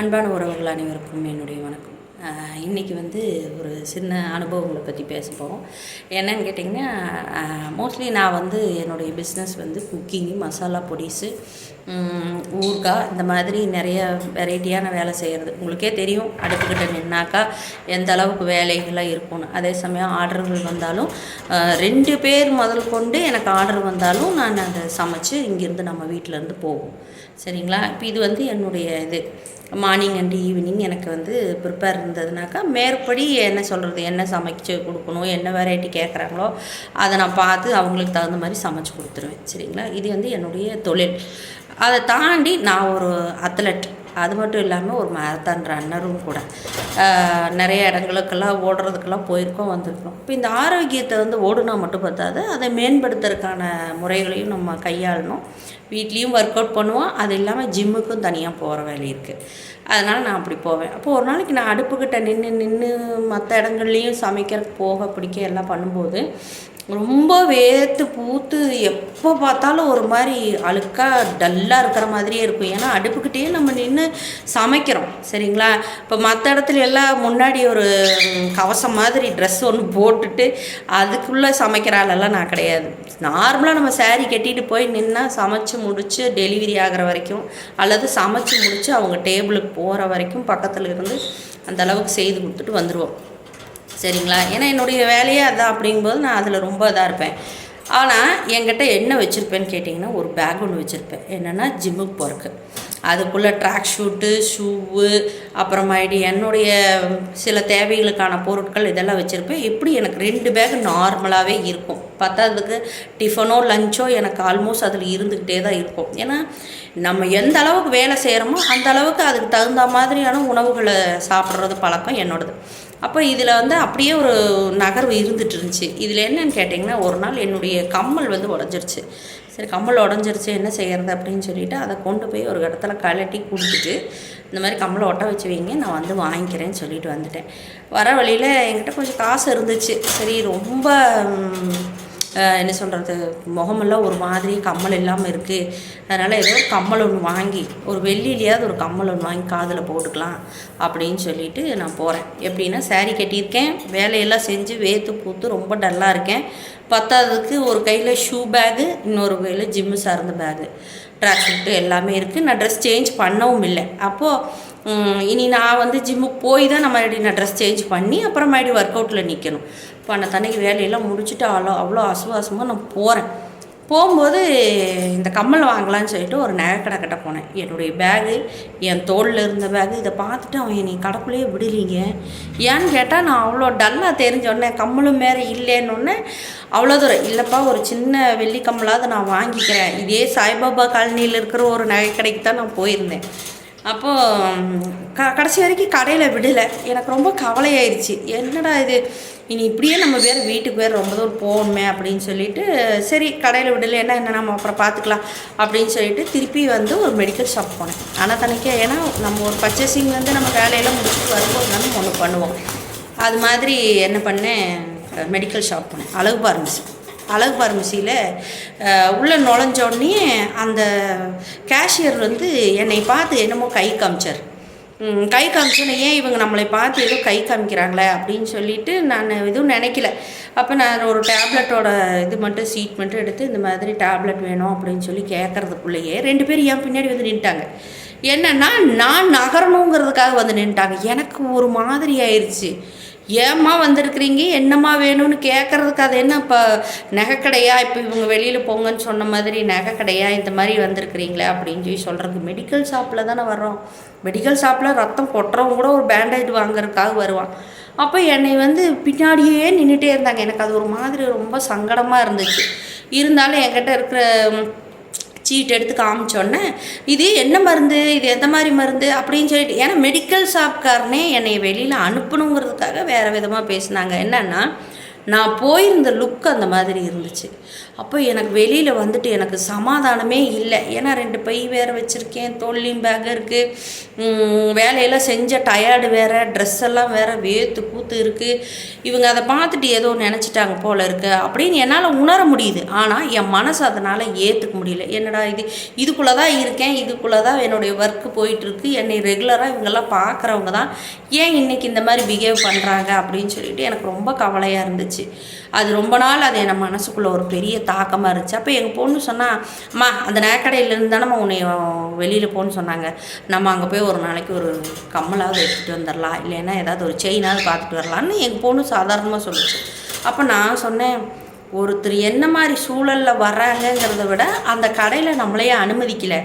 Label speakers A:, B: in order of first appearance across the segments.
A: அன்பான உறவுகள் அனைவருக்கும் என்னுடைய வணக்கம். இன்றைக்கி வந்து ஒரு சின்ன அனுபவங்களை பற்றி பேச போகிறோம் என்னன்னு கேட்டிங்கன்னா மோஸ்ட்லி நான் வந்து என்னுடைய பிஸ்னஸ் வந்து குக்கிங்கு மசாலா பொடிஸு ஊறுகாய் இந்த மாதிரி நிறைய வெரைட்டியான வேலை செய்கிறது உங்களுக்கே தெரியும் அடுப்புக்கிட்ட நின்னாக்கா எந்த அளவுக்கு வேலைகள்லாம் இருக்கும்னு. அதே சமயம் ஆர்டர்கள் வந்தாலும் ரெண்டு பேர் முதல் கொண்டு எனக்கு ஆர்டர் வந்தாலும் நான் அதை சமைச்சு இங்கேருந்து நம்ம வீட்டிலேருந்து போவோம். சரிங்களா? இப்போ இது வந்து என்னுடைய இது. மார்னிங் அண்ட் ஈவினிங் எனக்கு வந்து ப்ரிப்பேர் இருந்ததுனாக்கா மேற்படி என்ன சொல்கிறது என்ன சமைச்சு கொடுக்கணும் என்ன வெரைட்டி கேட்குறாங்களோ அதை நான் பார்த்து அவங்களுக்கு தகுந்த மாதிரி சமைச்சு கொடுத்துருவேன். சரிங்களா? இது வந்து என்னுடைய தொழில். அதை தாண்டி நான் ஒரு அத்லட் அது மட்டும் இல்லாமல் ஒரு மேரத்தான் ரன்னரும் கூட. நிறைய இடங்களுக்கெல்லாம் ஓடுறதுக்கெல்லாம் போயிருக்கோம் வந்திருக்கோம். இப்போ இந்த ஆரோக்கியத்தை வந்து ஓடுனா மட்டும் பார்த்தாது அதை மேம்படுத்துறதுக்கான முறைகளையும் நம்ம கையாளணும். வீட்லேயும் ஒர்க் அவுட் பண்ணுவோம். அது இல்லாமல் ஜிம்முக்கும் தனியாக போகிற வேலை இருக்குது அதனால் நான் அப்படி போவேன். அப்போ ஒரு நாளைக்கு நான் அடுப்புக்கிட்ட நின்று நின்று மற்ற இடங்கள்லையும் சமைக்கிறதுக்கு போக பிடிக்க எல்லாம் பண்ணும்போது ரொம்ப வேர்த்து பூத்து எப்போ பார்த்தாலும் ஒரு மாதிரி அழுக்காக டல்லாக இருக்கிற மாதிரியே இருக்கும். ஏன்னா அடுப்புக்கிட்டே நம்ம நின்று சமைக்கிறோம். சரிங்களா? இப்போ மற்ற இடத்துல எல்லாம் முன்னாடி ஒரு கவசம் மாதிரி ட்ரெஸ் ஒன்று போட்டுட்டு அதுக்குள்ளே சமைக்கிற ஆளெல்லாம் நான் கிடையாது. நார்மலாக நம்ம சேரீ கட்டிட்டு போய் நின்னா சமைச்சு முடித்து டெலிவரி ஆகிற வரைக்கும் அல்லது சமைச்சு முடித்து அவங்க டேபிளுக்கு போகிற வரைக்கும் பக்கத்தில் இருந்து அந்த அளவுக்கு செய்து கொடுத்துட்டு வந்துடுவோம் சரிங்களா? ஏன்னா என்னுடைய வேலையே அதான் அப்படிங்கும்போது நான் அதில் ரொம்ப இதாக இருப்பேன். ஆனால் என்கிட்ட என்ன வச்சுருப்பேன்னு கேட்டிங்கன்னா ஒரு பேக் ஒன்று வச்சுருப்பேன். என்னென்னா ஜிம்முக்கு போகிறக்கு அதுக்குள்ளே ட்ராக் ஷூட்டு ஷூவு அப்புறமாயிட்டு என்னுடைய சில தேவைகளுக்கான பொருட்கள் இதெல்லாம் வச்சுருப்பேன். எப்படி எனக்கு ரெண்டு பேக் நார்மலாகவே இருக்கும். பத்தாததுக்கு டிஃபனோ லஞ்சோ எனக்கு ஆல்மோஸ்ட் அதில் இருந்துக்கிட்டே தான் இருக்கும். ஏன்னா நம்ம எந்த அளவுக்கு வேலை செய்கிறோமோ அந்த அளவுக்கு அதுக்கு தகுந்த மாதிரியான உணவுகளை சாப்பிட்றது பழக்கம் என்னோடது. அப்போ இதில் வந்து அப்படியே ஒரு நகர்வு இருந்துட்டு இருந்துச்சு. இதில் என்னன்னு கேட்டிங்கன்னா ஒரு நாள் என்னுடைய கம்மல் வந்து உடஞ்சிருச்சு. சரி கம்மல் உடஞ்சிருச்சு என்ன செய்கிறது அப்படின்னு சொல்லிட்டு அதை கொண்டு போய் ஒரு இடத்துல கழட்டி கொடுத்துட்டு இந்த மாதிரி கம்மலை ஒட்ட வச்சு வைங்க நான் வந்து வாங்கிக்கிறேன்னு சொல்லிட்டு வந்துட்டேன். வர வழியில் என்கிட்ட கொஞ்சம் காசு இருந்துச்சு. சரி ரொம்ப என்ன சொல்கிறது முகமெல்லாம் ஒரு மாதிரி கம்மல் இல்லாமல் இருக்குது அதனால் ஏதோ ஒரு கம்மல் ஒன்று வாங்கி ஒரு வெள்ளிலேயாவது ஒரு கம்மல் ஒன்று வாங்கி காதில் போட்டுக்கலாம் அப்படின்னு சொல்லிட்டு நான் போகிறேன் எப்படின்னா சேரீ கட்டியிருக்கேன். வேலையெல்லாம் செஞ்சு வேத்து பூத்து ரொம்ப டல்லாக இருக்கேன். பத்தாததுக்கு ஒரு கையில் ஷூ பேகு இன்னொரு கையில் ஜிம்மு சார்ந்த பேகு ட்ராக் ஷூட்டு எல்லாமே இருக்குது நான் ட்ரெஸ் சேஞ்ச் பண்ணவும் இல்லை. அப்போது இனி நான் வந்து ஜிம்முக்கு போய் தான் நம்ம மறுபடியும் நான் ட்ரெஸ் சேஞ்ச் பண்ணி அப்புறம் மறுபடியும் ஒர்க் அவுட்டில் நிற்கணும் இப்போ அந்த தண்ணிக்கு வேலையெல்லாம் முடிச்சுட்டு அவ்வளோ அவ்வளோ அசுவாசமாக நான் போகிறேன் போகும்போது இந்த கம்மல் வாங்கலாம்னு சொல்லிட்டு ஒரு நகைக்கடை கிட்ட போனேன். என்னுடைய பேகு என் தோளில் இருந்த பேகு இதை பார்த்துட்டு அவன் என்னை கடைக்குள்ளேயே விடலீங்க ஏன்னு கேட்டால் நான் அவ்வளோ டல்லாக தெரிஞ்சோடனே கம்மலும் மேலே இல்லைன்னொன்னே அவ்வளோ தூரம். இல்லைப்பா ஒரு சின்ன வெள்ளி கம்மலாவது நான் வாங்கிக்கிறேன். இதே சாய்பாபா காலனியில் இருக்கிற ஒரு நகைக்கடைக்கு தான் நான் போயிருந்தேன். அப்போது க கடைசி வரைக்கும் கடையில் விடலை. எனக்கு ரொம்ப கவலையாயிருச்சு என்னடா இது? இனி இப்படியே நம்ம பேர் வீட்டுக்கு பேர் ரொம்ப தூரம் போகணுமே அப்படின்னு சொல்லிட்டு சரி கடையில் விடல என்ன என்ன நம்ம அப்புறம் பார்த்துக்கலாம் அப்படின்னு சொல்லிட்டு திருப்பி வந்து ஒரு மெடிக்கல் ஷாப் போனேன். ஆனால் தனிக்கே ஏன்னா நம்ம ஒரு பர்ச்சேசிங் வந்து நம்ம வேலையெல்லாம் முடிச்சுட்டு வரும்போது நம்ம ஒன்று பண்ணுவோம். அது மாதிரி என்ன பண்ணேன் மெடிக்கல் ஷாப் போனேன். அழகு பார்மசி அழகு பார்மசியில் உள்ளே நுழைஞ்சோடனே அந்த கேஷியர் வந்து என்னை பார்த்து என்னமோ கை காமிச்சார். கை காமிச்சோன்னே ஏன் இவங்க நம்மளை பார்த்து ஏதோ கை காமிக்கிறாங்களே அப்படின்னு சொல்லிட்டு நான் எதுவும் நினைக்கல. அப்போ நான் ஒரு டேப்லெட்டோட இது மட்டும் சீட் மட்டும் எடுத்து இந்த மாதிரி டேப்லெட் வேணும் அப்படின்னு சொல்லி கேட்குறதுக்குள்ளேயே ரெண்டு பேரும் என் பின்னாடி வந்து நின்ட்டாங்க என்னன்னா நான் நகரணுங்கிறதுக்காக வந்து நின்ட்டாங்க எனக்கு ஒரு மாதிரி ஆயிடுச்சு ஏம்மா வந்திருக்கிறீங்க? என்னம்மா வேணும்னு கேட்குறதுக்கு அது என்ன இப்போ நகைக்கடையா? இப்போ இவங்க வெளியில் போங்கன்னு சொன்ன மாதிரி நகைக்கடையா? இந்த மாதிரி வந்திருக்கிறீங்களே அப்படின்னு சொல்லி சொல்கிறதுக்கு மெடிக்கல் ஷாப்பில் தானே வர்றோம். மெடிக்கல் ஷாப்பில் ரத்தம் கொட்டுறவங்க கூட ஒரு பேண்டேஜ் வாங்குறதுக்காக வருவான். அப்போ என்னை வந்து பின்னாடியே நின்றுட்டே இருந்தாங்க. எனக்கு அது ஒரு மாதிரி ரொம்ப சங்கடமாக இருந்துச்சு. இருந்தாலும் என்கிட்ட இருக்கிற சீட் எடுத்து காமிச்சோன்னே இது என்ன மருந்து? இது எந்த மாதிரி மருந்து? அப்படின்னு சொல்லிட்டு ஏன்னா மெடிக்கல் ஷாப்காரனே என்னை வெளியில் அனுப்பணுங்கிறதுக்காக வேறு விதமாக பேசினாங்க. என்னன்னா நான் போயிருந்த லுக் அந்த மாதிரி இருந்துச்சு. அப்போ எனக்கு வெளியில் வந்துட்டு எனக்கு சமாதானமே இல்லை. ஏன்னா ரெண்டு பை வேறு வச்சுருக்கேன். தோல்லியும் பேக் இருக்குது வேலையெல்லாம் செஞ்ச டயர்டு வேறு. ட்ரெஸ் எல்லாம் வேறு வேத்து கூத்து இருக்குது இவங்க அதை பார்த்துட்டு ஏதோ நினச்சிட்டாங்க போல இருக்கு. அப்படின்னு என்னால் உணர முடியுது. ஆனால் என் மனசு அதனால் ஏற்றுக்க முடியல. என்னடா இது? இதுக்குள்ளே தான் இருக்கேன். இதுக்குள்ளே தான் என்னுடைய ஒர்க்கு போயிட்டுருக்கு என்னை ரெகுலராக இவங்கெல்லாம் பார்க்குறவங்க தான். ஏன் இன்றைக்கி இந்த மாதிரி பிஹேவ் பண்ணுறாங்க அப்படின்னு சொல்லிட்டு எனக்கு ரொம்ப கவலையாக இருந்துச்சு. அது ரொம்ப நாள் அது என் மனசுக்குள்ளே ஒரு பெரிய தாக்கமாக இருந்துச்சு. அப்போ எங்கள் பொண்ணு சொன்னால் அம்மா அந்த நகைக்கடையிலேருந்து தானே உன்னை வெளியில் போகணுன்னு சொன்னாங்க. நம்ம அங்கே போய் ஒரு நாளைக்கு ஒரு கம்மலாவது எடுத்துகிட்டு வந்துடலாம் இல்லைன்னா ஏதாவது ஒரு செயினாவது பார்த்துட்டு வரலான்னு எங்கள் பொண்ணு சாதாரணமாக சொல்லிச்சு. அப்போ நான் சொன்னேன் ஒருத்தர் என்ன மாதிரி சூழலில் வர்றாங்கங்கிறத விட அந்த கடையில் நம்மளையே அனுமதிக்கலை.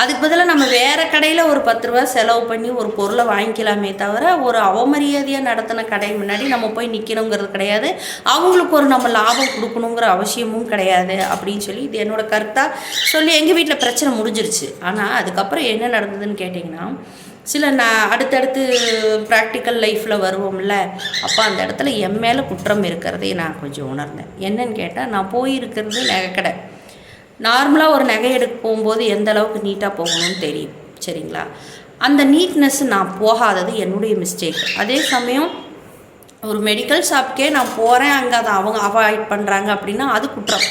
A: அதுக்கு பதிலாக நம்ம வேறு கடையில் ஒரு பத்து ரூபா செலவு பண்ணி ஒரு பொருளை வாங்கிக்கலாமே தவிர ஒரு அவமரியாதையாக நடத்தின கடை முன்னாடி நம்ம போய் நிற்கணுங்கிறது கிடையாது. அவங்களுக்கு ஒரு நம்ம லாபம் கொடுக்கணுங்கிற அவசியமும் கிடையாது அப்படின்னு சொல்லி இது என்னோட கருத்தாக சொல்லி எங்கள் வீட்டில் பிரச்சனை முடிஞ்சிருச்சு. ஆனால் அதுக்கப்புறம் என்ன நடந்ததுன்னு கேட்டிங்கன்னா சில நான் அடுத்தடுத்து ப்ராக்டிக்கல் லைஃப்பில் வருவோம்ல அப்போ அந்த இடத்துல என் மேலே குற்றம் இருக்கிறதே நான் கொஞ்சம் உணர்ந்தேன். என்னன்னு கேட்டால் நான் போயிருக்கிறது நகைக்கடை. நார்மலாக ஒரு நகை எடுக்க போகும்போது எந்த அளவுக்கு நீட்டாக போகணும்னு தெரியும் சரிங்களா? அந்த நீட்னஸ் நான் போகாதது என்னுடைய மிஸ்டேக் அதே சமயம் ஒரு மெடிக்கல் ஷாப்க்கே நான் போகிறேன் அங்கே அதை அவங்க அவாய்ட் பண்ணுறாங்க அப்படின்னா அது குற்றம்.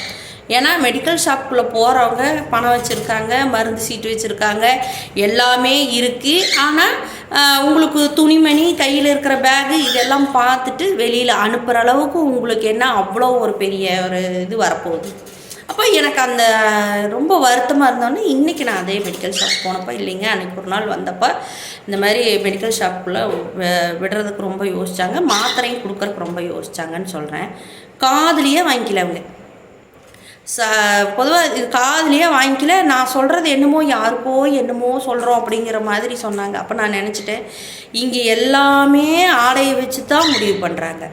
A: ஏன்னா மெடிக்கல் ஷாப்புக்குள்ளே போகிறவங்க பணம் வச்சுருக்காங்க மருந்து சீட்டு வச்சுருக்காங்க எல்லாமே இருக்குது ஆனால் உங்களுக்கு துணிமணி கையில் இருக்கிற பேகு இதெல்லாம் பார்த்துட்டு வெளியில் அனுப்புகிற அளவுக்கு உங்களுக்கு என்ன அவ்வளோ ஒரு பெரிய ஒரு இது வரப்போகுது? அப்போ எனக்கு அந்த ரொம்ப வருத்தமாக இருந்தோன்னே இன்றைக்கி நான் அதே மெடிக்கல் ஷாப் போனப்போ இல்லைங்க அன்றைக்கி ஒரு நாள் வந்தப்போ இந்த மாதிரி மெடிக்கல் ஷாப்புக்குள்ளே விடுறதுக்கு ரொம்ப யோசிச்சாங்க. மாத்திரையும் கொடுக்குறதுக்கு ரொம்ப யோசிச்சாங்கன்னு சொல்கிறேன் காதுலேயே வாங்கிக்கல அவங்க. ச பொதுவாக இது காதுலேயே வாங்கிக்கல. நான் சொல்கிறது என்னமோ யாருக்கோ என்னமோ சொல்கிறோம் அப்படிங்கிற மாதிரி சொன்னாங்க. அப்போ நான் நினச்சிட்டேன் இங்கே எல்லாமே ஆடையை வச்சு தான் முடிவு பண்ணுறாங்க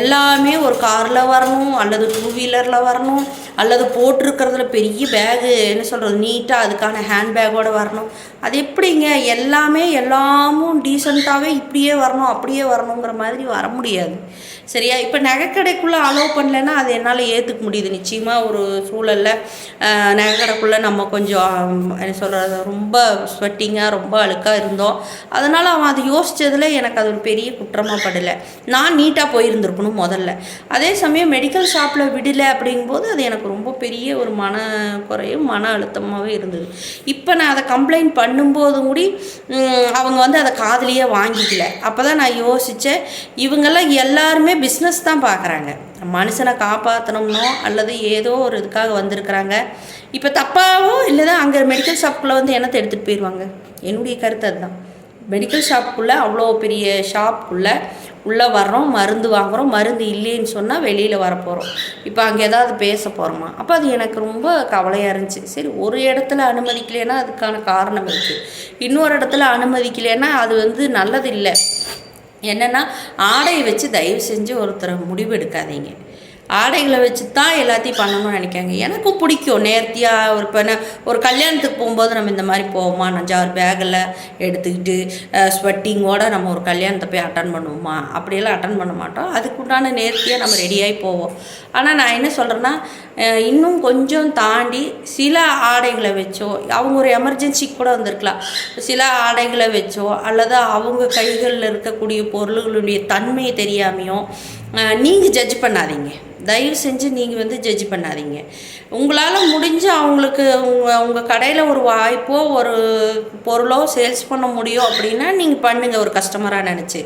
A: எல்லாமே ஒரு காரில் வரணும் அல்லது டூ வீலரில் வரணும் அல்லது போட்டிருக்கிறதுல பெரிய பேகு என்ன சொல்கிறது நீட்டாக அதுக்கான ஹேண்ட் பேக்கோடு வரணும். அது எப்படிங்க? எல்லாமே எல்லாமும் டீசெண்டாகவே இப்படியே வரணும் அப்படியே வரணுங்கிற மாதிரி வர முடியாது. சரியா? இப்போ நகைக்கடைக்குள்ளே அலோவ் பண்ணலைன்னா அது என்னால் ஏற்றுக்க முடியுது. நிச்சயமாக ஒரு சூழலில் நகைக்கடைக்குள்ளே நம்ம கொஞ்சம் என்ன சொல்கிறது ரொம்ப ஸ்வெட்டிங்காக ரொம்ப அழுக்காக இருந்தோம். அதனால் அவன் அதை யோசித்ததில் எனக்கு அது ஒரு பெரிய குற்றமாக படலை. நான் நீட்டாக போயிருந்துருக்கணும் முதல்ல. அதே சமயம் மெடிக்கல் ஷாப்பில் விடலை அப்படிங்கும்போது அது எனக்கு ரொம்ப பெரிய ஒரு மன குறையும் மன அழுத்தமாகவே இருந்தது. இப்போ நான் அதை கம்ப்ளைண்ட் பண்ணும்போது கூடி அவங்க வந்து அதை காதலியே வாங்கிக்கல. அப்போ தான் நான் யோசித்தேன் இவங்கெல்லாம் எல்லாருமே பிஸ்னஸ் தான் பார்க்குறாங்க மனுஷனை காப்பாற்றணும்னோ அல்லது ஏதோ ஒரு இதுக்காக வந்திருக்கிறாங்க. இப்போ தப்பாவோ இல்லை தான் அங்கே மெடிக்கல் ஷாப்புக்குள்ளே வந்து என்னத்தை எடுத்துகிட்டு போயிடுவாங்க என்னுடைய கருத்து அதுதான். மெடிக்கல் ஷாப்புக்குள்ளே அவ்வளோ பெரிய ஷாப்புக்குள்ளே உள்ளே வர்றோம் மருந்து வாங்குகிறோம் மருந்து இல்லைன்னு சொன்னால் வெளியில் வரப்போகிறோம் இப்போ அங்கே ஏதாவது பேச போகிறோமா அப்போ அது எனக்கு ரொம்ப கவலையாக இருந்துச்சு. சரி ஒரு இடத்துல அனுமதிக்கலைன்னா அதுக்கான காரணம் இருக்குது இன்னொரு இடத்துல அனுமதிக்கலைன்னா அது வந்து நல்லது இல்லை என்னென்னா ஆடையை வச்சு தயவு செஞ்சு ஒருத்தரை முடிவு எடுக்காதீங்க ஆடைகளை வச்சு தான் எல்லாத்தையும் பண்ணணும்னு நினைக்காங்க எனக்கும் பிடிக்கும். நேர்த்தியாக ஒரு இப்போ ஒரு கல்யாணத்துக்கு போகும்போது நம்ம இந்த மாதிரி போவோமா? நஞ்சாறு பேக்கில் எடுத்துக்கிட்டு ஸ்வெட்டிங்கோட நம்ம ஒரு கல்யாணத்தை போய் அட்டன் பண்ணுவோமா? அப்படியெல்லாம் அட்டன் பண்ண மாட்டோம். அதுக்குண்டான நேர்த்தியாக நம்ம ரெடியாகி போவோம். ஆனால் நான் என்ன சொல்கிறேன்னா இன்னும் கொஞ்சம் தாண்டி சில ஆடைகளை வச்சோ அவங்க ஒரு எமர்ஜென்சி கூட வந்திருக்கலாம். சில ஆடைகளை வச்சோ அல்லது அவங்க கைகளில் இருக்கக்கூடிய பொருள்களுடைய தன்மையை தெரியாமையோ நீங்கள் ஜட்ஜ் பண்ணாதீங்க. தயவு செஞ்சு நீங்கள் வந்து ஜட்ஜ் பண்ணாதீங்க. உங்களால் முடிஞ்சு அவங்களுக்கு உங்கள் உங்கள் கடையில் ஒரு வாய்ப்போ ஒரு பொருளோ சேல்ஸ் பண்ண முடியும் அப்படின்னா நீங்கள் பண்ணுங்கள் ஒரு கஸ்டமராக நினச்சி.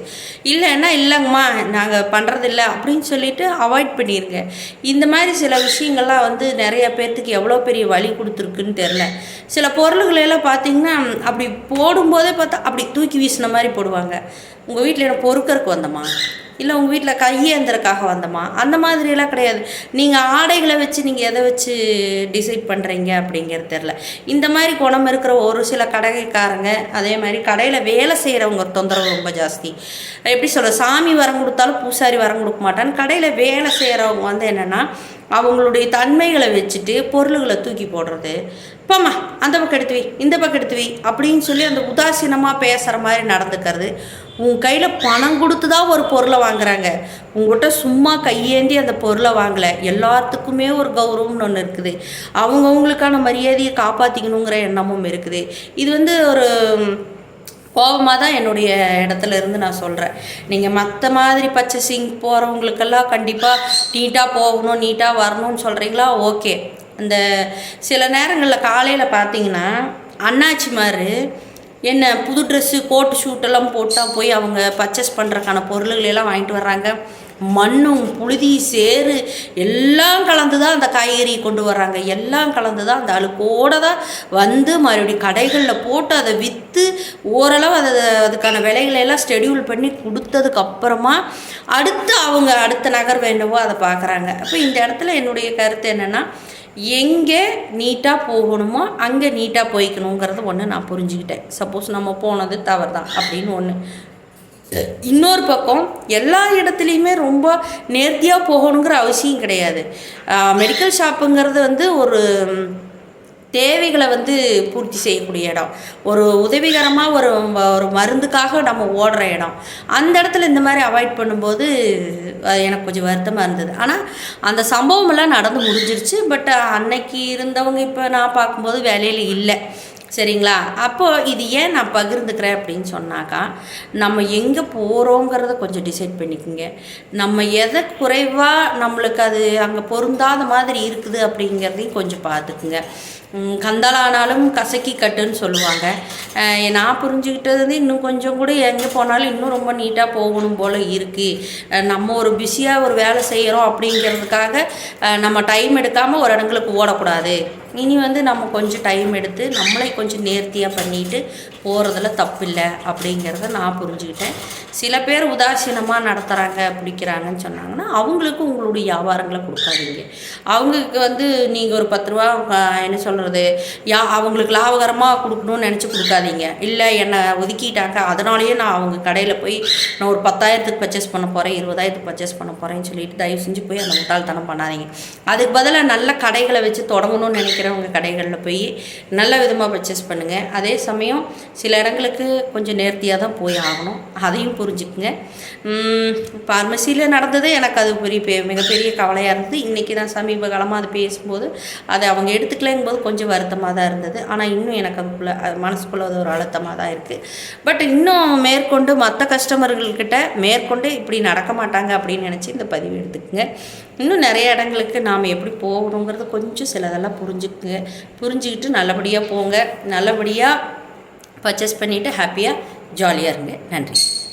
A: இல்லைன்னா இல்லைங்கம்மா நாங்கள் பண்ணுறதில்ல அப்படின்னு சொல்லிட்டு அவாய்ட் பண்ணிடுங்க இந்த மாதிரி சில விஷயங்கள்லாம் வந்து நிறைய பேர்த்துக்கு எவ்வளோ பெரிய வழி கொடுத்துருக்குன்னு தெரில சில பொருள்களெல்லாம் பார்த்தீங்கன்னா அப்படி போடும்போதே பார்த்தா அப்படி தூக்கி வீசின மாதிரி போடுவாங்க. உங்கள் வீட்டில் என்ன பொறுக்கறக்கு வந்தோமா இல்லை உங்கள் வீட்டில் கையேந்திரக்காக வந்தோமா? அந்த மாதிரியெல்லாம் கிடையாது. நீங்கள் ஆடைகளை வச்சு நீங்கள் எதை வச்சு டிசைட் பண்ணுறீங்க அப்படிங்கிறது தெரில இந்த மாதிரி குணம் இருக்கிற ஒரு சில கடைக்காரங்க அதே மாதிரி கடையில் வேலை செய்கிறவங்க தொந்தரவு ரொம்ப ஜாஸ்தி. எப்படி சொல்ற? சாமி வரம் கொடுத்தாலும் பூசாரி வரம் கொடுக்க மாட்டான்னு. கடையில் வேலை செய்கிறவங்க வந்து என்னென்னா அவங்களுடைய தன்மைகளை வச்சுட்டு பொருள்களை தூக்கி போடுறது. போம்மா அந்த பக்கம் எடுத்துவி இந்த பக்கம் எடுத்துவி அப்படின்னு சொல்லி அந்த உதாசீனமாக பேசுகிற மாதிரி நடந்துக்கிறது. உன் கையில் பணம் கொடுத்து தான் ஒரு பொருளை வாங்குறாங்க. உங்கள்கிட்ட சும்மா கையேந்தி அந்த பொருளை வாங்கலை. எல்லாத்துக்குமே ஒரு கௌரவம்னு ஒன்று இருக்குது. அவங்கவுங்களுக்கான மரியாதையை காப்பாற்றிக்கணுங்கிற எண்ணமும் இருக்குது. இது வந்து ஒரு கோபமாக தான் என்னுடைய இடத்துல இருந்து நான் சொல்கிறேன் நீங்கள் மற்ற மாதிரி பர்ச்சேசிங் போகிறவங்களுக்கெல்லாம் கண்டிப்பாக நீட்டாக போகணும் நீட்டாக வரணும்னு சொல்கிறீங்களா ஓகே அந்த சில நேரங்களில் காலையில் பார்த்தீங்கன்னா அண்ணாச்சி மாதிரி என்ன புது ட்ரெஸ்ஸு கோட் ஷூட்டெல்லாம் போட்டால் போய் அவங்க பர்ச்சேஸ் பண்ணுறக்கான பொருள்களெல்லாம் வாங்கிட்டு வர்றாங்க. மண்ணும் புழுதி சேறு எல்லாம் கலந்து தான் அந்த காய்கறி கொண்டு வர்றாங்க. எல்லாம் கலந்து தான் அந்த அழுக்கோடு தான் வந்து மறுபடியும் கடைகளில் போட்டு அதை விற்று ஓரளவு அதை அதுக்கான விலைகளை எல்லாம் ஸ்டெடியூல் பண்ணி கொடுத்ததுக்கு அப்புறமா அடுத்து அவங்க அடுத்த நகர் வேண்டவோ அதை பார்க்குறாங்க. அப்போ இந்த இடத்துல என்னுடைய கருத்து என்னென்னா எங்கே நீட்டாக போகணுமோ அங்கே நீட்டாக போய்க்கணுங்கிறது ஒன்று நான் புரிஞ்சுக்கிட்டேன். சப்போஸ் நம்ம போனது தவறு தான் அப்படின்னு ஒன்று இன்னொரு பக்கம் எல்லா இடத்துலையுமே ரொம்ப நேர்த்தியாக போகணுங்கிற அவசியம் கிடையாது. மெடிக்கல் ஷாப்புங்கிறது வந்து ஒரு தேவைகளை வந்து பூர்த்தி செய்யக்கூடிய இடம். ஒரு உதவிகரமாக ஒரு ஒரு மருந்துக்காக நம்ம ஓடுற இடம். அந்த இடத்துல இந்த மாதிரி அவாய்ட் பண்ணும்போது எனக்கு கொஞ்சம் வருத்தமாக இருந்தது. ஆனால் அந்த சம்பவமெல்லாம் நடந்து முடிஞ்சிருச்சு. பட் அன்னைக்கு இருந்தவங்க இப்போ நான் பார்க்கும்போது வேலையில் இல்லை. சரிங்களா? அப்போது இது ஏன் நான் பகிர்ந்துக்கிறேன் அப்படின்னு சொன்னாக்கா நம்ம எங்கே போகிறோங்கிறத கொஞ்சம் டிசைட் பண்ணிக்கோங்க. நம்ம எதை குறைவாக நம்மளுக்கு அது அங்கே பொருந்தாத மாதிரி இருக்குது அப்படிங்கிறதையும் கொஞ்சம் பார்த்துக்குங்க. கந்தலானாலும் கசக்கி கட்டுன்னு சொல்லுவாங்க. நான் புரிஞ்சுக்கிட்டது வந்து இன்னும் கொஞ்சம் கூட எங்கே போனாலும் இன்னும் ரொம்ப நீட்டாக போகணும் போல் இருக்குது நம்ம ஒரு பிஸியாக ஒரு வேலை செய்கிறோம் அப்படிங்கிறதுக்காக நம்ம டைம் எடுக்காமல் ஒரு இடங்களுக்கு ஓடக்கூடாது. இனி வந்து நம்ம கொஞ்சம் டைம் எடுத்து நம்மளே கொஞ்சம் நேர்த்தியாக பண்ணிட்டு போகிறதுல தப்பில்லை அப்படிங்கிறத நான் புரிஞ்சுக்கிட்டேன். சில பேர் உதாசீனமாக நடத்துகிறாங்க பிடிக்கிறாங்கன்னு சொன்னாங்கன்னா அவங்களுக்கு உங்களுடைய வியாபாரங்களை கொடுக்காதீங்க. அவங்களுக்கு வந்து நீங்கள் ஒரு பத்து ரூபா என்ன சொல்கிறது யா அவங்களுக்கு லாபகரமாக கொடுக்கணும்னு நினச்சி கொடுக்காதீங்க. இல்லை என்னை ஒதுக்கிட்டாங்க. அதனாலேயே நான் அவங்க கடையில் போய் நான் ஒரு பத்தாயிரத்துக்கு பர்ச்சேஸ் பண்ண போகிறேன் இருபதாயிரத்துக்கு பர்ச்சேஸ் பண்ண போகிறேன்னு சொல்லிட்டு தயவு செஞ்சு போய் அந்த முட்டாள்தனம் பண்ணாதீங்க. அதுக்கு பதிலாக நல்ல கடைகளை வச்சு தொடங்கணும்னு நினைக்கிறவங்க கடைகளில் போய் நல்ல விதமாக பர்ச்சேஸ் பண்ணுங்கள் அதே சமயம் சில இடங்களுக்கு கொஞ்சம் நேர்த்தியாக தான் போய் ஆகணும். அதையும் புரிஞ்சுக்குங்க. ஃபார்மசியில் நடந்தது எனக்கு அது பெரிய பெ மிகப்பெரிய கவலையாக இருந்தது. இன்றைக்கி தான் சமீப காலமாக அது பேசும்போது அதை அவங்க எடுத்துக்கலைங்கும் போது கொஞ்சம் வருத்தமாக தான் இருந்தது. ஆனால் இன்னும் எனக்கு அதுக்குள்ளே மனசுக்குள்ளே அது ஒரு அழுத்தமாக தான் இருக்குது பட் இன்னும் மேற்கொண்டு மற்ற கஸ்டமர்கள்கிட்ட மேற்கொண்டு இப்படி நடக்க மாட்டாங்க அப்படின்னு நினச்சி இந்த பதிவு எடுத்துக்கோங்க. இன்னும் நிறைய இடங்களுக்கு நாம் எப்படி போகணுங்கிறது கொஞ்சம் சிலதெல்லாம் புரிஞ்சுக்குங்க. புரிஞ்சுக்கிட்டு நல்லபடியாக போங்க. நல்லபடியாக பர்ச்சேஸ் பண்ணிவிட்டு ஹாப்பியாக ஜாலியாக இருங்க. நன்றி.